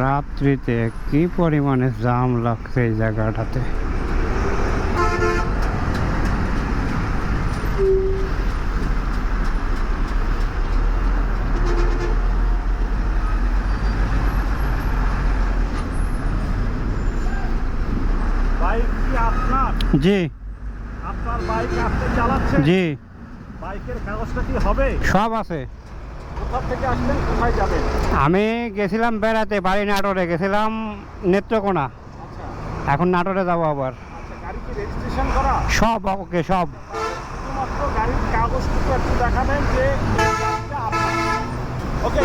রাত্রিতে কি পরিমাণে জাম লাগছে এই জায়গাটাতে? জি। আপনার বাইক আপনি চালাচ্ছেন? জি। বাইকের কাগজটা কি হবে? সব আছে। আমি গেছিলাম বেড়াতে বাড়ি নাটোরে। গেছিলাম নেত্রকোনা। আচ্ছা। এখন নাটোরে যাব আবার। আচ্ছা সব ওকে সব। গাড়ির কাগজটুকু একটু দেখাবেন যে এই গাড়িটা আপনার ওকে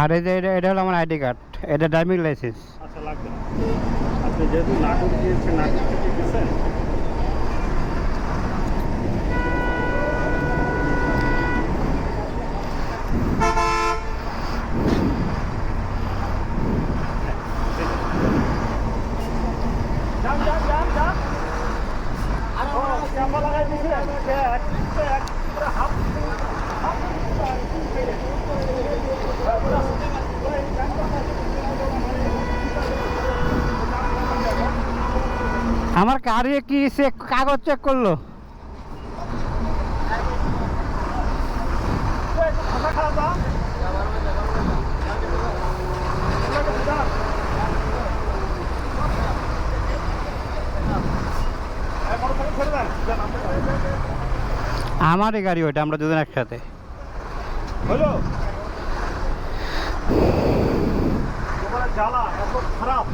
আর এই যে এটা এটা হলো আমার আইডি কার্ড, এটা ড্রাইভিং লাইসেন্স। আচ্ছা লাগবে আপনি যেহেতু নাটক দিয়েছেন নাটক থেকে আমার গাড়ি কি সে কাগজ চেক করল? আমারই গাড়ি ওইটা আমরা দুজন একসাথে। খারাপ।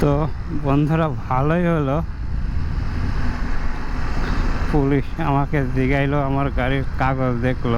তো বন্ধুরা ভালোই হলো। পুলিশ আমাকে জিগাইলো আমার গাড়ির কাগজ দেখল।